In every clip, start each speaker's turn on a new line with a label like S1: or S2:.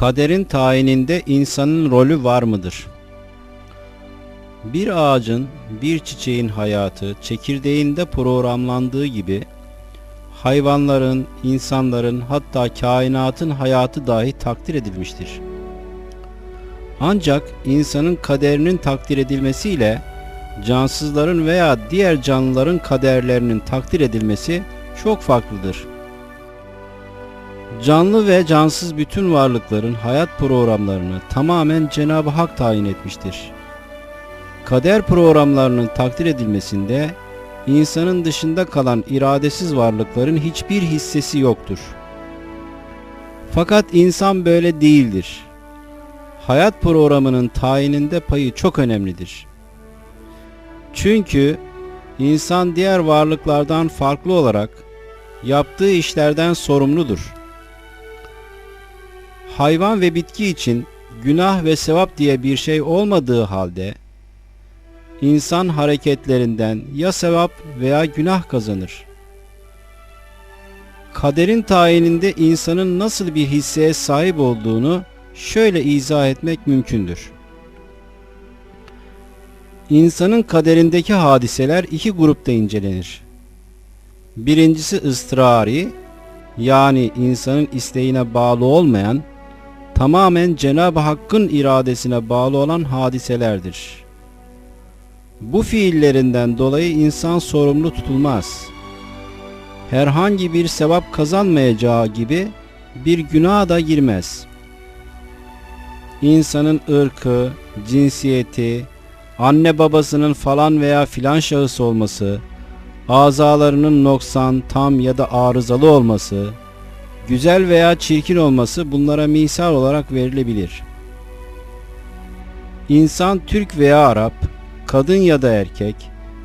S1: Kaderin tayininde insanın rolü var mıdır? Bir ağacın, bir çiçeğin hayatı çekirdeğinde programlandığı gibi hayvanların, insanların hatta kainatın hayatı dahi takdir edilmiştir. Ancak insanın kaderinin takdir edilmesiyle cansızların veya diğer canlıların kaderlerinin takdir edilmesi çok farklıdır. Canlı ve cansız bütün varlıkların hayat programlarını tamamen Cenab-ı Hak tayin etmiştir. Kader programlarının takdir edilmesinde insanın dışında kalan iradesiz varlıkların hiçbir hissesi yoktur. Fakat insan böyle değildir. Hayat programının tayininde payı çok önemlidir. Çünkü insan diğer varlıklardan farklı olarak yaptığı işlerden sorumludur. Hayvan ve bitki için günah ve sevap diye bir şey olmadığı halde insan hareketlerinden ya sevap veya günah kazanır. Kaderin tayininde insanın nasıl bir hisseye sahip olduğunu şöyle izah etmek mümkündür. İnsanın kaderindeki hadiseler iki grupta incelenir. Birincisi ıstırari, yani insanın isteğine bağlı olmayan, tamamen Cenab-ı Hakk'ın iradesine bağlı olan hadiselerdir. Bu fiillerinden dolayı insan sorumlu tutulmaz. Herhangi bir sevap kazanmayacağı gibi bir günaha da girmez. İnsanın ırkı, cinsiyeti, anne babasının falan veya filan şahıs olması, azalarının noksan, tam ya da arızalı olması, güzel veya çirkin olması bunlara misal olarak verilebilir. İnsan Türk veya Arap, kadın ya da erkek,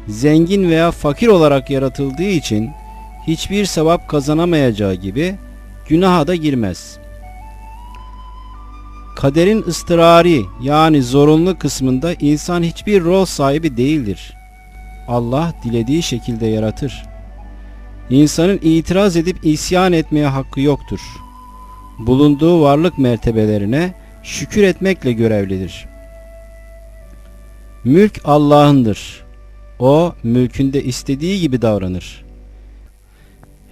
S1: zengin veya fakir olarak yaratıldığı için hiçbir sevap kazanamayacağı gibi günaha da girmez. Kaderin ıstırari yani zorunlu kısmında insan hiçbir rol sahibi değildir. Allah dilediği şekilde yaratır. İnsanın itiraz edip isyan etmeye hakkı yoktur. Bulunduğu varlık mertebelerine şükür etmekle görevlidir. Mülk Allah'ındır. O mülkünde istediği gibi davranır.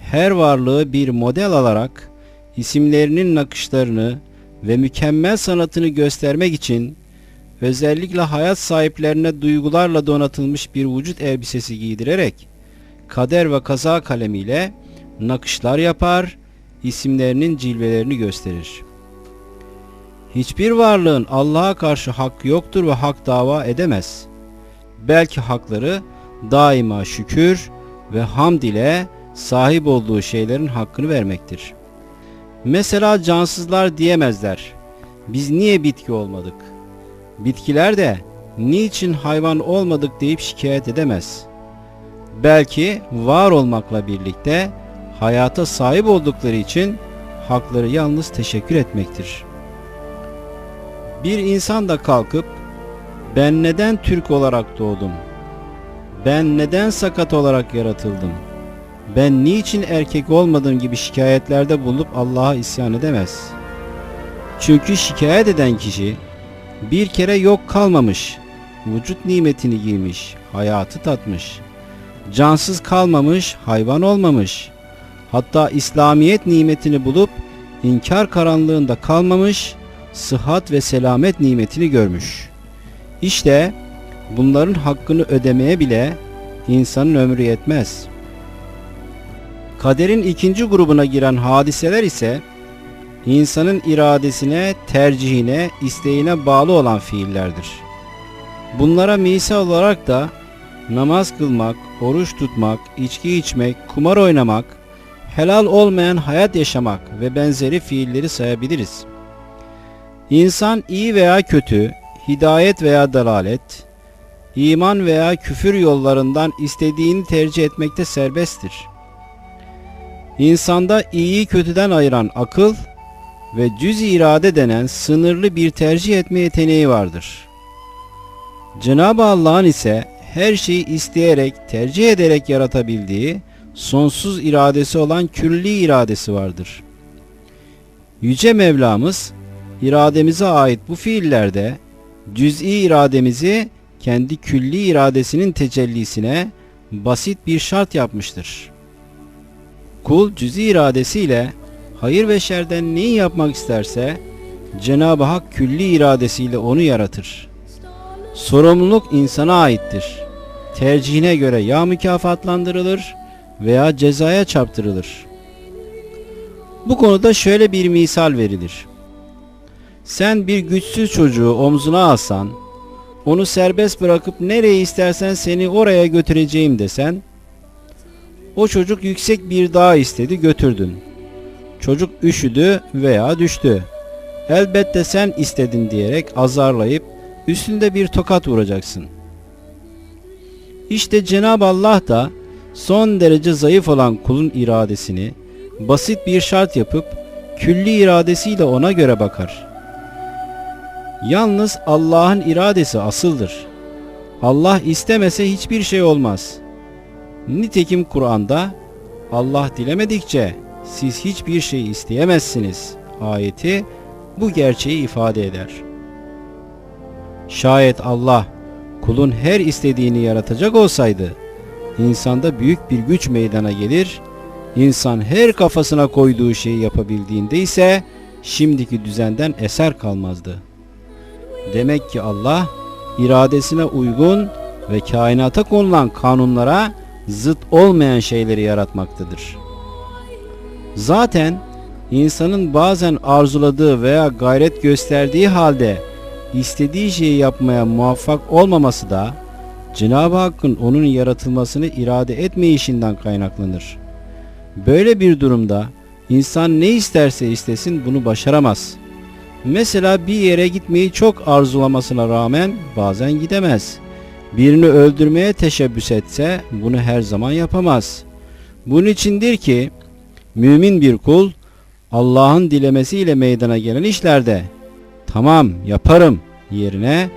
S1: Her varlığı bir model alarak isimlerinin nakışlarını ve mükemmel sanatını göstermek için özellikle hayat sahiplerine duygularla donatılmış bir vücut elbisesi giydirerek kader ve kaza kalemiyle nakışlar yapar, isimlerinin cilvelerini gösterir. Hiçbir varlığın Allah'a karşı hakkı yoktur ve hak dava edemez. Belki hakları daima şükür ve hamd ile sahip olduğu şeylerin hakkını vermektir. Mesela cansızlar diyemezler. Biz niye bitki olmadık? Bitkiler de niçin hayvan olmadık deyip şikayet edemez. Belki var olmakla birlikte hayata sahip oldukları için hakları yalnız teşekkür etmektir. Bir insan da kalkıp ben neden Türk olarak doğdum? Ben neden sakat olarak yaratıldım? Ben niçin erkek olmadığım gibi şikayetlerde bulunup Allah'a isyan edemez. Çünkü şikayet eden kişi bir kere yok kalmamış, vücut nimetini giymiş, hayatı tatmış, cansız kalmamış, hayvan olmamış, hatta İslamiyet nimetini bulup inkar karanlığında kalmamış, sıhhat ve selamet nimetini görmüş. İşte bunların hakkını ödemeye bile insanın ömrü yetmez.'' Kaderin ikinci grubuna giren hadiseler ise insanın iradesine, tercihine, isteğine bağlı olan fiillerdir. Bunlara misal olarak da namaz kılmak, oruç tutmak, içki içmek, kumar oynamak, helal olmayan hayat yaşamak ve benzeri fiilleri sayabiliriz. İnsan iyi veya kötü, hidayet veya dalalet, iman veya küfür yollarından istediğini tercih etmekte serbesttir. İnsanda iyiyi kötüden ayıran akıl ve cüz irade denen sınırlı bir tercih etme yeteneği vardır. Cenab-ı Allah'ın ise her şeyi isteyerek, tercih ederek yaratabildiği sonsuz iradesi olan külli iradesi vardır. Yüce Mevlamız irademize ait bu fiillerde cüz'i irademizi kendi külli iradesinin tecellisine basit bir şart yapmıştır. Kul cüz'i iradesiyle hayır ve şerden neyi yapmak isterse Cenab-ı Hak külli iradesiyle onu yaratır. Sorumluluk insana aittir. Tercihine göre ya mükafatlandırılır veya cezaya çarptırılır. Bu konuda şöyle bir misal verilir. Sen bir güçsüz çocuğu omzuna alsan, onu serbest bırakıp nereye istersen seni oraya götüreceğim desen, o çocuk yüksek bir dağ istedi götürdün. Çocuk üşüdü veya düştü. Elbette sen istedin diyerek azarlayıp üstünde bir tokat vuracaksın. İşte Cenab-ı Allah da son derece zayıf olan kulun iradesini basit bir şart yapıp külli iradesiyle ona göre bakar. Yalnız Allah'ın iradesi asıldır. Allah istemese hiçbir şey olmaz. Nitekim Kur'an'da Allah dilemedikçe siz hiçbir şey isteyemezsiniz ayeti bu gerçeği ifade eder. Şayet Allah kulun her istediğini yaratacak olsaydı insanda büyük bir güç meydana gelir. İnsan her kafasına koyduğu şeyi yapabildiğinde ise şimdiki düzenden eser kalmazdı. Demek ki Allah iradesine uygun ve kainata konulan kanunlara zıt olmayan şeyleri yaratmaktadır. Zaten insanın bazen arzuladığı veya gayret gösterdiği halde istediği şeyi yapmaya muvaffak olmaması da Cenab-ı Hakk'ın onun yaratılmasını irade etmeyişinden kaynaklanır. Böyle bir durumda insan ne isterse istesin bunu başaramaz. Mesela bir yere gitmeyi çok arzulamasına rağmen bazen gidemez. Birini öldürmeye teşebbüs etse bunu her zaman yapamaz. Bunun içindir ki mümin bir kul Allah'ın dilemesiyle meydana gelen işlerde tamam yaparım yerine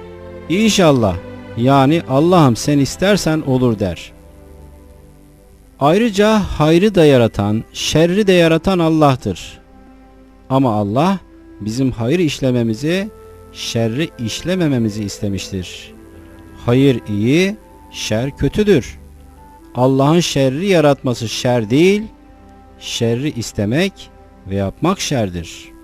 S1: inşallah yani Allah'ım sen istersen olur der. Ayrıca hayrı da yaratan, şerri de yaratan Allah'tır. Ama Allah bizim hayır işlememizi, şerri işlemememizi istemiştir. Hayır iyi, şer kötüdür. Allah'ın şerri yaratması şer değil, şerri istemek ve yapmak şerdir.''